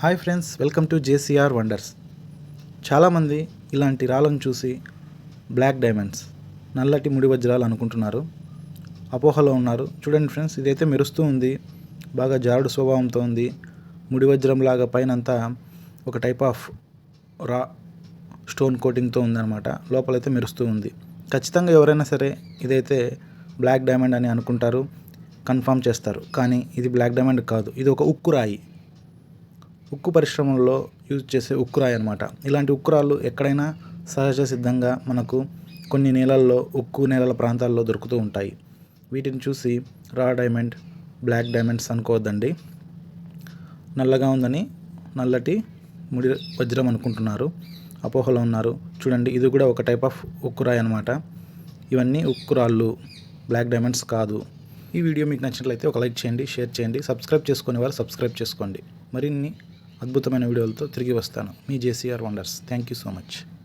Hi friends welcome to JCR wonders. చాలామంది ఇలాంటి రాళ్ళను చూసి బ్లాక్ డైమండ్స్ నల్లటి ముడి వజ్రాలు అనుకుంటున్నారు. అపోహలో ఉన్నారు. చూడండి ఫ్రెండ్స్ ఇదైతే మెరుస్తూ ఉంది. బాగా జారుడు స్వభావంతో ఉంది. ముడి వజ్రం లాగా పైనంతా ఒక టైప్ ఆఫ్ రా స్టోన్ కోటింగ్తో ఉందన్నమాట. లోపలైతే మెరుస్తూ ఉంది. ఖచ్చితంగా ఎవరైనా సరే ఇదైతే బ్లాక్ డైమండ్ అని అనుకుంటారు కన్ఫర్మ్ చేస్తారు. కానీ ఇది బ్లాక్ డైమండ్ కాదు. ఇది ఒక ఉక్కు రాయి. ఉక్కు పరిశ్రమల్లో యూజ్ చేసే ఉక్కురాయి అనమాట ఇలాంటి ఉక్కురాళ్ళు ఎక్కడైనా సహజ సిద్ధంగా మనకు కొన్ని నేలల్లో ఉక్కు నేలల ప్రాంతాల్లో దొరుకుతూ ఉంటాయి. వీటిని చూసి రా డైమండ్ బ్లాక్ డైమండ్స్ అనుకోవద్దండి. నల్లగా ఉందని నల్లటి ముడి వజ్రం అనుకుంటున్నారు. అపోహలో ఉన్నారు. చూడండి ఇది కూడా ఒక టైప్ ఆఫ్ ఉక్కురాయి అనమాట ఇవన్నీ ఉక్కురాళ్ళు బ్లాక్ డైమండ్స్ కాదు. ఈ వీడియో మీకు నచ్చినట్లయితే ఒక లైక్ చేయండి షేర్ చేయండి సబ్స్క్రైబ్ చేసుకునే వారు సబ్స్క్రైబ్ చేసుకోండి. మరిన్ని అద్భుతమైన వీడియోలతో తిరిగి వస్తాను. మీ JCR wonders. Thank you so much.